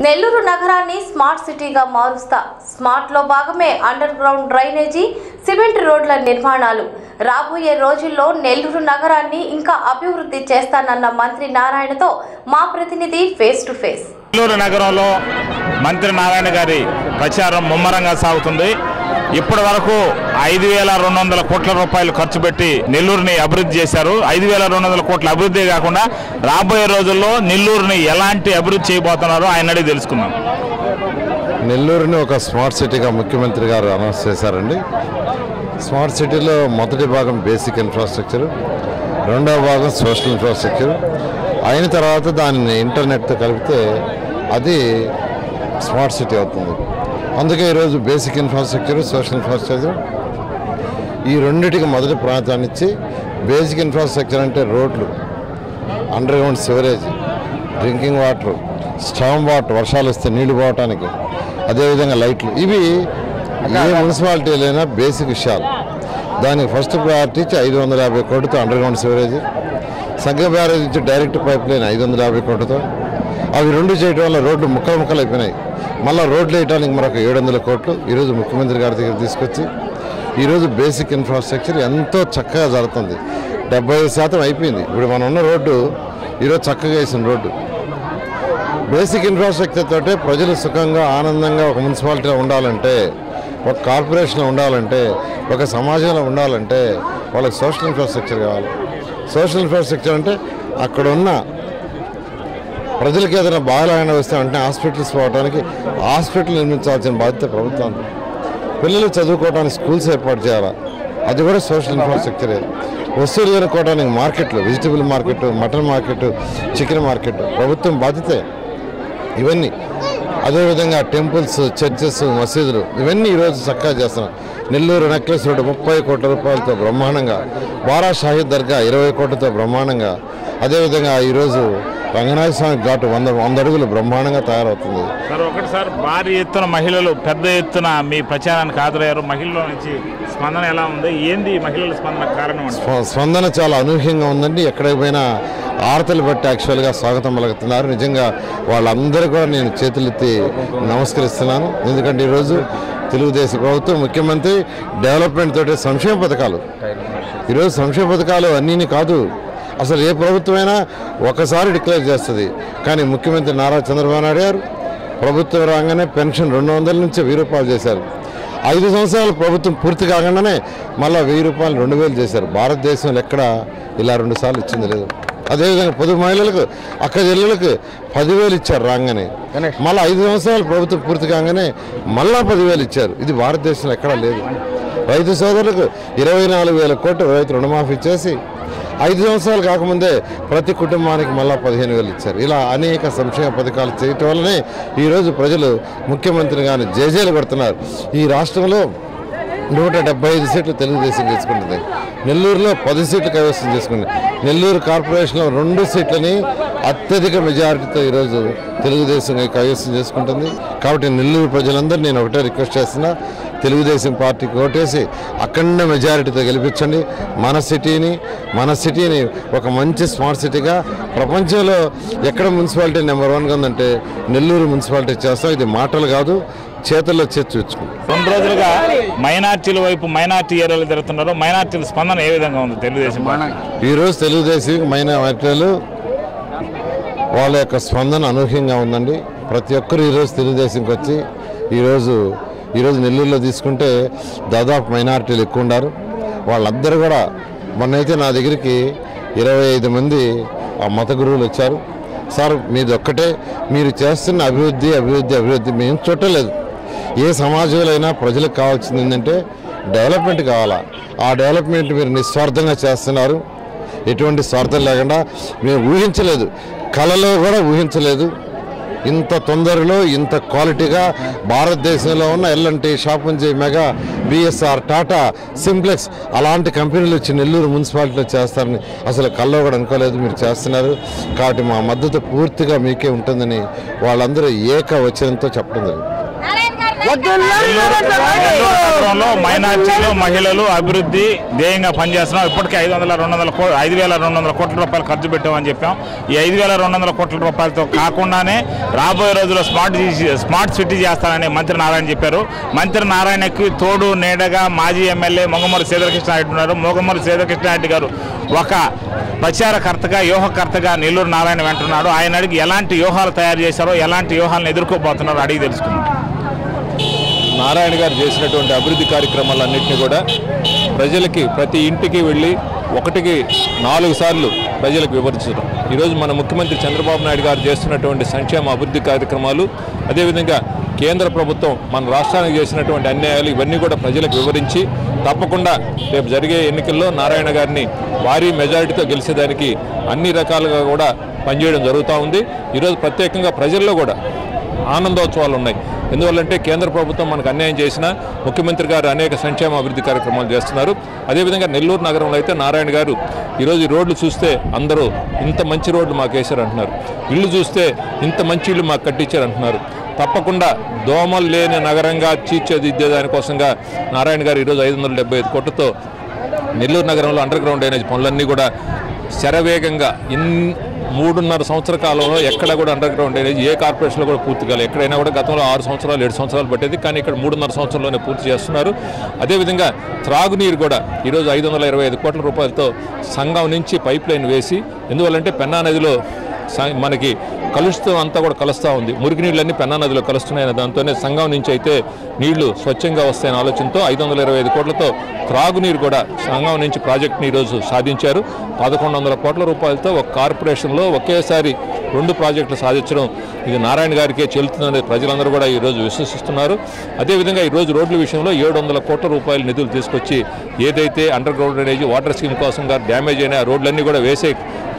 నెల్లూరు నగరాన్ని స్మార్ట్ సిటీగా మారుస్తా. స్మార్ట్లో భాగమే అండర్ గ్రౌండ్ డ్రైనేజీ సిమెంట్ రోడ్ల నిర్మాణాలు. రాబోయే రోజుల్లో నెల్లూరు నగరాన్ని ఇంకా అభివృద్ధి చేస్తానన్న మంత్రి నారాయణతో మా ప్రతినిధి ఫేస్ టు ఫేస్. నెల్లూరు నగరంలో మంత్రి నారాయణ గారి ప్రచారం ముమ్మరంగా సాగుతుంది. ఇప్పటి వరకు ఐదు వేల రెండు వందల కోట్ల రూపాయలు ఖర్చు పెట్టి నెల్లూరుని అభివృద్ధి చేశారు. ఐదు వేల రెండు వందల కోట్ల అభివృద్ధి కాకుండా రాబోయే రోజుల్లో నెల్లూరుని ఎలాంటి అభివృద్ధి చేయబోతున్నారో ఆయన అడిగి తెలుసుకుందాం. నెల్లూరుని ఒక స్మార్ట్ సిటీగా ముఖ్యమంత్రి గారు అనౌన్స్ చేశారండి. స్మార్ట్ సిటీలో మొదటి భాగం బేసిక్ ఇన్ఫ్రాస్ట్రక్చర్ రెండవ భాగం సోషల్ ఇన్ఫ్రాస్ట్రక్చర్. అయిన తర్వాత దానిని ఇంటర్నెట్తో కలిపితే అది స్మార్ట్ సిటీ అవుతుంది. అందుకే ఈరోజు బేసిక్ ఇన్ఫ్రాస్ట్రక్చర్ సోషల్ ఇన్ఫ్రాస్ట్రక్చర్. ఈ రెండిటికి మొదటి ప్రాధాన్యత ఇచ్చి బేసిక్ ఇన్ఫ్రాస్ట్రక్చర్ అంటే రోడ్లు underground sewerage drinking water storm water వర్షాలు వస్తే నీళ్ళు పోవటానికి అదేవిధంగా లైట్లు. ఇవి ఏ మున్సిపాలిటీలైనా బేసిక్ విషయాలు. దానికి ఫస్ట్ ప్రయారిటీ ఇచ్చి ఐదు వందల యాభై కోట్లతో అండర్ గ్రౌండ్ సివరేజ్. సంఘ బ్యారేజ్ ఇచ్చి డైరెక్ట్ పైప్ లైన్ ఐదు వందల యాభై కోట్లతో. అవి రెండు చేయడం వల్ల రోడ్లు ముక్కలు ముక్కలు అయిపోయినాయి. మళ్ళీ రోడ్లు వేయడానికి మరొక ఏడు వందల కోట్లు ఈరోజు ముఖ్యమంత్రి గారి దగ్గర తీసుకొచ్చి ఈరోజు బేసిక్ ఇన్ఫ్రాస్ట్రక్చర్ ఎంతో చక్కగా జరుగుతుంది. డెబ్బై ఐదు శాతం అయిపోయింది. ఇప్పుడు మనం ఉన్న రోడ్డు ఈరోజు చక్కగా వేసిన రోడ్డు. బేసిక్ ఇన్ఫ్రాస్ట్రక్చర్ తోటే ప్రజలు సుఖంగా ఆనందంగా ఒక మున్సిపాలిటీలో ఉండాలంటే ఒక కార్పొరేషన్లో ఉండాలంటే ఒక సమాజంలో ఉండాలంటే వాళ్ళకి సోషల్ ఇన్ఫ్రాస్ట్రక్చర్ కావాలి. సోషల్ ఇన్ఫ్రాస్ట్రక్చర్ అంటే అక్కడ ఉన్న ప్రజలకు ఏదైనా బాగాలైనా వస్తే వెంటనే హాస్పిటల్స్ పోవడానికి హాస్పిటల్ నిర్మించాల్సిన బాధ్యత ప్రభుత్వం. పిల్లలు చదువుకోవడానికి స్కూల్స్ ఏర్పాటు చేయాలా? అది కూడా సోషల్ ఇన్ఫ్రాస్ట్రక్చరే. వస్తువులు కొనుక్కోవడానికి మార్కెట్లు vegetable market mutton market chicken market ప్రభుత్వం బాధ్యతే. ఇవన్నీ. అదేవిధంగా టెంపుల్స్ చర్చెస్ మసీదులు ఇవన్నీ ఈరోజు చక్కగా చేస్తున్నాం. నెల్లూరు నెక్లెస్ రోడ్డు ముప్పై కోట్ల రూపాయలతో బ్రహ్మాండంగా. బారా షాహిద్ దర్గా ఇరవై కోట్లతో బ్రహ్మాండంగా. అదేవిధంగా ఈరోజు రంగనాథ స్వామి ఘాటు వంద వంద అడుగులు బ్రహ్మాండంగా తయారవుతుంది. సార్ ఒకటి సార్ భారీ ఎత్తున మహిళలు పెద్ద ఎత్తున మీ ప్రచారానికి హాజరయ్యారు. మహిళల నుంచి స్పందన ఎలా ఉంది? ఏంది మహిళల స్పందన కారణం స్పందన చాలా అనూహ్యంగా ఉందండి. ఎక్కడికి పోయినా ఆరతలు బట్టి యాక్చువల్గా స్వాగతం పలుకుతున్నారు. నిజంగా వాళ్ళందరూ కూడా నేను చేతులెత్తి నమస్కరిస్తున్నాను. ఎందుకంటే ఈరోజు తెలుగుదేశం ప్రభుత్వం ముఖ్యమంత్రి డెవలప్మెంట్ తోటి సంక్షేమ పథకాలు. ఈరోజు సంక్షేమ పథకాలు అన్నీ కాదు అసలు ఏ ప్రభుత్వమైనా ఒకసారి డిక్లేర్ చేస్తుంది. కానీ ముఖ్యమంత్రి నారా చంద్రబాబు నాయుడు గారు ప్రభుత్వం రాగానే పెన్షన్ రెండు వందల నుంచి వెయ్యి రూపాయలు చేశారు. ఐదు సంవత్సరాలు ప్రభుత్వం పూర్తి కాకుండానే మళ్ళీ వెయ్యి రూపాయలు రెండు వేలు చేశారు. భారతదేశంలో ఎక్కడ ఇలా రెండు సార్లు ఇచ్చింది లేదు. అదేవిధంగా పొదుపు మహిళలకు అక్క చెల్లెలకు పదివేలు ఇచ్చారు రాగానే. మళ్ళీ ఐదు సంవత్సరాలు ప్రభుత్వం పూర్తి కాగానే మళ్ళా పదివేలు ఇచ్చారు. ఇది భారతదేశంలో ఎక్కడా లేదు. రైతు సోదరులకు ఇరవై నాలుగు వేల కోట్లు రైతు రుణమాఫీ చేసి ఐదు సంవత్సరాలు కాకముందే ప్రతి కుటుంబానికి మళ్ళా పదిహేను వేలు ఇచ్చారు. ఇలా అనేక సంక్షేమ పథకాలు చేయటం వల్లనే ఈరోజు ప్రజలు ముఖ్యమంత్రి గారిని జేజేలు కొడుతున్నారు. ఈ రాష్ట్రంలో నూట డెబ్బై ఐదు సీట్లు తెలుగుదేశం చేసుకుంటుంది నెల్లూరులో పది సీట్లు కైవసం చేసుకుంది. నెల్లూరు కార్పొరేషన్లో రెండు సీట్లని అత్యధిక మెజారిటీతో ఈరోజు తెలుగుదేశం కైవసం చేసుకుంటుంది. కాబట్టి నెల్లూరు ప్రజలందరూ నేను ఒకటే రిక్వెస్ట్ చేస్తున్నా. తెలుగుదేశం పార్టీకి ఓటేసి అఖండ మెజారిటీతో గెలిపించండి. మన సిటీని మన సిటీని ఒక మంచి స్మార్ట్ సిటీగా ప్రపంచంలో ఎక్కడ మున్సిపాలిటీ నెంబర్ వన్గా ఉందంటే నెల్లూరు మున్సిపాలిటీ చేస్తాం. ఇది మాటలు కాదు చేతుల్లో చేర్చి చూచుకుంటాం రెండు రోజులుగా మైనార్టీల వైపు మైనార్టీ ఏరియాలు తిరుగుతున్నారు. మైనార్టీల స్పందన ఏ విధంగా ఉంది తెలుగుదేశం ఈరోజు తెలుగుదేశం మైనార్టీలు వాళ్ళ యొక్క స్పందన అనూహ్యంగా ఉందండి. ప్రతి ఒక్కరు ఈరోజు తెలుగుదేశంకి వచ్చి ఈరోజు ఈరోజు నెల్లూరులో తీసుకుంటే దాదాపు మైనారిటీలు ఎక్కువ ఉన్నారు. వాళ్ళందరూ కూడా మొన్నైతే నా దగ్గరికి ఇరవై ఐదు మంది ఆ మత గురువులు వచ్చారు. సార్ మీది ఒక్కటే మీరు చేస్తున్న అభివృద్ధి అభివృద్ధి అభివృద్ధి మేము చూడలేదు. ఏ సమాజంలో అయినా ప్రజలకు కావాల్సింది ఏంటంటే డెవలప్మెంట్ కావాలా? ఆ డెవలప్మెంట్ మీరు నిస్వార్థంగా చేస్తున్నారు. ఎటువంటి స్వార్థం లేకుండా మేము ఊహించలేదు. కళలో కూడా ఊహించలేదు. ఇంత తొందరలో ఇంత క్వాలిటీగా భారతదేశంలో ఉన్న LNT Shapoorji Megha BSR Tata Simplex అలాంటి కంపెనీలు వచ్చి నెల్లూరు మున్సిపాలిటీలో చేస్తారని అసలు కల్లో కూడా అనుకోలేదు మీరు చేస్తున్నారు. కాబట్టి మా మద్దతు పూర్తిగా మీకే ఉంటుందని వాళ్ళందరూ ఏక వచనంతో చెప్పడం జరిగింది. నగరంలో మైనార్టీలు మహిళలు అభివృద్ధి ధ్యేయంగా పనిచేస్తున్నాం. ఇప్పటికే ఐదు వందల రెండు వందల కో ఐదు వేల రెండు వందల కోట్ల రూపాయలు ఖర్చు పెట్టామని చెప్పాం. ఈ ఐదు వేల రెండు వందల కోట్ల రూపాయలతో కాకుండానే రాబోయే రోజుల్లో స్మార్ట్ స్మార్ట్ సిటీ చేస్తానని మంత్రి నారాయణ చెప్పారు. మంత్రి నారాయణకి తోడు నీడగా మాజీ ఎమ్మెల్యే మొగమూరి శ్రీధరకృష్ణారెడ్డి ఉన్నారు. మొగమూరి శ్రీధరకృష్ణారెడ్డి గారు ఒక ప్రచారకర్తగా వ్యూహకర్తగా నెల్లూరు నారాయణ వెంటున్నాడు. ఆయన అడిగి ఎలాంటి వ్యూహాలు తయారు చేశారో ఎలాంటి వ్యూహాలను ఎదుర్కోబోతున్నారో అడిగి తెలుసుకుందాం. నారాయణ గారు చేసినటువంటి అభివృద్ధి కార్యక్రమాలన్నింటినీ కూడా ప్రజలకి ప్రతి ఇంటికి వెళ్ళి ఒకటికి నాలుగు సార్లు ప్రజలకు వివరించడం ఈరోజు మన ముఖ్యమంత్రి చంద్రబాబు నాయుడు గారు చేస్తున్నటువంటి సంక్షేమ అభివృద్ధి కార్యక్రమాలు అదేవిధంగా కేంద్ర ప్రభుత్వం మన రాష్ట్రానికి చేసినటువంటి అన్యాయాలు ఇవన్నీ కూడా ప్రజలకు వివరించి తప్పకుండా రేపు జరిగే ఎన్నికల్లో నారాయణ గారిని భారీ మెజారిటీతో గెలిచేదానికి అన్ని రకాలుగా కూడా పనిచేయడం జరుగుతూ ఉంది. ఈరోజు ప్రత్యేకంగా ప్రజల్లో కూడా ఆనందోత్సవాలు ఉన్నాయి. ఎందువల్లంటే కేంద్ర ప్రభుత్వం మనకు అన్యాయం చేసిన ముఖ్యమంత్రి గారు అనేక సంక్షేమ అభివృద్ధి కార్యక్రమాలు చేస్తున్నారు. అదేవిధంగా నెల్లూరు నగరంలో అయితే నారాయణ గారు ఈరోజు రోడ్లు చూస్తే అందరూ ఇంత మంచి రోడ్లు మాకు వేశారు అంటున్నారు ఇల్లు చూస్తే ఇంత మంచి ఇల్లు మాకు కట్టించారు అంటున్నారు తప్పకుండా దోమలు లేని నగరంగా తీర్చిదిద్దే దానికోసంగా నారాయణ గారు ఈరోజు ఐదు వందల డెబ్బై ఐదు కోట్లతో నెల్లూరు నగరంలో అండర్ గ్రౌండ్ డ్రైనేజ్ పనులన్నీ కూడా శరవేగంగా ఇన్ మూడున్నర సంవత్సర కాలంలో ఎక్కడ కూడా అండర్ గ్రౌండ్ డ్రైనేజ్ ఏ కార్పొరేషన్లో కూడా పూర్తి కాలేదు. ఎక్కడైనా కూడా గతంలో ఆరు సంవత్సరాలు ఏడు సంవత్సరాలు పట్టేది కానీ ఇక్కడ మూడున్నర సంవత్సరంలోనే పూర్తి చేస్తున్నారు. అదేవిధంగా త్రాగునీరు కూడా ఈరోజు ఐదు వందల ఇరవై ఐదు కోట్ల రూపాయలతో సంఘం నుంచి పైప్ లైన్ వేసి ఎందువల్లంటే పెన్నా నదిలో మనకి కలుషితం అంతా కూడా కలుస్తూ ఉంది. మురికి నీళ్ళన్నీ పెన్నా నదిలో కలుస్తున్నాయని దాంతోనే సంఘం నుంచి అయితే నీళ్ళు స్వచ్ఛంగా వస్తాయనే ఆలోచనతో ఐదు వందల ఇరవై ఐదు కోట్లతో త్రాగునీరు కూడా సంఘం నుంచి ప్రాజెక్ట్ని ఈరోజు సాధించారు. పదకొండు వందల కోట్ల రూపాయలతో ఒక కార్పొరేషన్లో ఒకేసారి రెండు ప్రాజెక్టులు సాధించడం ఇది నారాయణ గారికే చెల్లుతుందని ప్రజలందరూ కూడా ఈరోజు విశ్వసిస్తున్నారు. అదేవిధంగా ఈరోజు రోడ్ల విషయంలో ఏడు వందల కోట్ల రూపాయల నిధులు తీసుకొచ్చి ఏదైతే underground drainage water scheme కోసం గారు డ్యామేజ్ అయిన రోడ్లన్నీ కూడా వేసే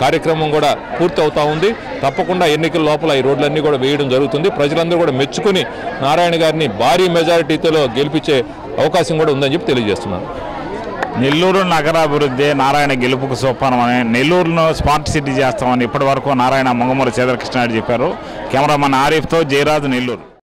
కార్యక్రమం కూడా పూర్తి ఉంది. తప్పకుండా ఎన్నికల లోపల ఈ రోడ్లన్నీ కూడా వేయడం జరుగుతుంది. ప్రజలందరూ కూడా మెచ్చుకుని నారాయణ గారిని భారీ మెజారిటీతో గెలిపించే అవకాశం కూడా ఉందని చెప్పి తెలియజేస్తున్నాను. నెల్లూరు నగరాభివృద్ధి నారాయణ గెలుపుకు సోపానమని నెల్లూరును స్మార్ట్ సిటీ చేస్తామని ఇప్పటి వరకు నారాయణ మంగమూరి చంద్రకృష్ణారెడ్డి చెప్పారు. కెమెరామన్ ఆరిఫ్తో జయరాజు నెల్లూరు.